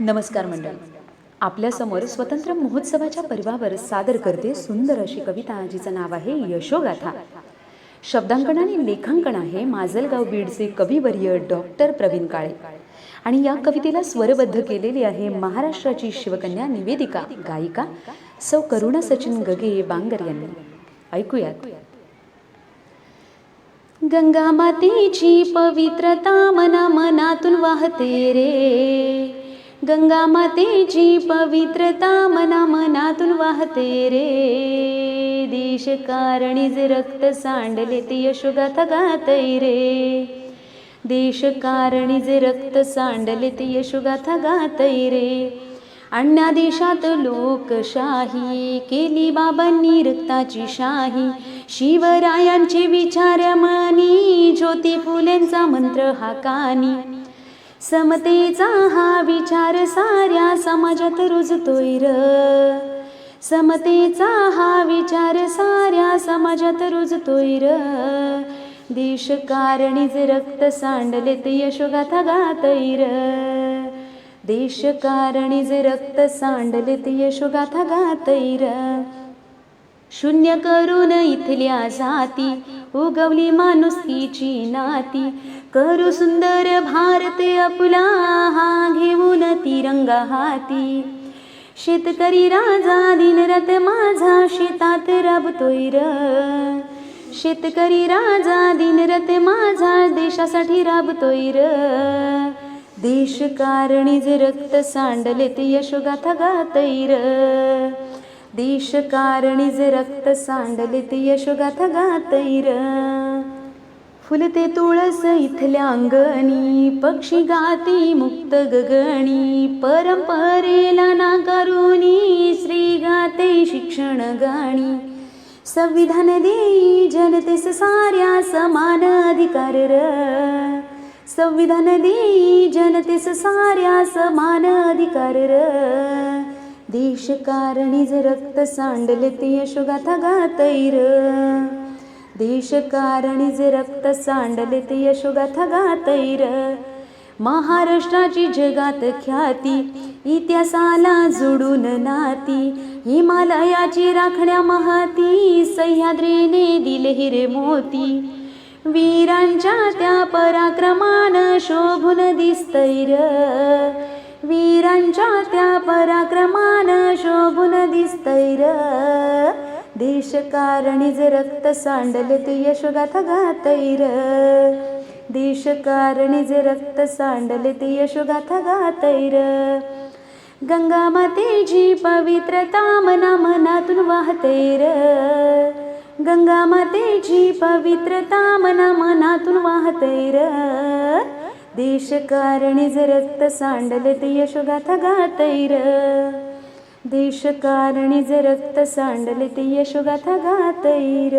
नमस्कार मंडळ. आपल्यासमोर स्वतंत्र महोत्सवाच्या पर्वावर सादर करते सुंदर अशी कविता जिचं नाव आहे यशोगाथा. शब्दांकन आणि लेखांकन आहे माजलगाव बीडचे कविवर्य डॉक्टर प्रवीण काळे. आणि या कवितेला स्वरबद्ध केलेली आहे महाराष्ट्राची शिवकन्या निवेदिका गायिका सौ करुणा सचिन गगे बांगर यांनी. ऐकूयात. गंगा मातेची पवित्रता मना मनातून वाहते रे. गंगा मातेची पवित्रता मना मनातून वाहते रे. देश कारणीज रक्त सांडले ते यशोगाथा गातय रे. देश कारणीज रक्त सांडले ते यशोगाथा गातय रे. अण्णा देशात लोकशाही केली बाबांनी रक्ताची शाही. शिवरायांचे विचार मानी ज्योती फुलेंचा मंत्र हा कानी. समतेचा हा विचार साऱ्या समाजात रुजतोय र. समतेचा हा विचार साऱ्या समाजात रुजतोय र. देश कारणीच रक्त सांडले ते यशोगाथा गातय र. देश कारणीच रक्त सांडले ते यशोगाथा गातय र. शून्य करून इथल्या जाती हो उगवली माणुसकीची नाती. करू सुंदर भारत आपला हा घेऊन तिरंगा हाती. शेतकरी राजा दिनरात माझा शेतात राबतोय र. शेतकरी राजा दिनरात माझा देशासाठी राबतोय र. देश कारणीज रक्त सांडलेत यशोगाथा गातैर र. देश कारणीज रक्त सांडले ते यशोगाथा गातैर. फुलते तुळस इथल्या अंगणी पक्षी गाती मुक्त गगणी परंपरेला नाकारुनी श्री गाते शिक्षण गाणी. संविधान देई जनतेस साऱ्या समान अधिकार र. संविधान देई जनतेस साऱ्या समान अधिकार र. देश कारणीज रक्त सांडले ते यशोगाथा गातैर. देश कारणीज रक्त सांडले ते यशोगाथा गातैर. महाराष्ट्राची जगात ख्याती इतिहासाला जोडून नाती हिमालयाची राखण्या महाती सह्याद्रीने दिले हिरे मोती. वीरांच्या त्या पराक्रमान शोभून दिसतैर. वीरांच्या त्या पराक्रमान शोभून दिसतैर देश कारणीज रक्त सांडले ते यशोगाथा गातैर देश रक्त सांडले ते यशोगाथा गातैर गंगा मातेची पवित्रता मना मनातून वाहतैर गंगा मातेची पवित्रता मना मनातून वाहतैर देश कारणीज रक्त सांडले ते यशोगाथा गातैर देश कारणीज रक्त सांडले ते यशोगाथा गातैर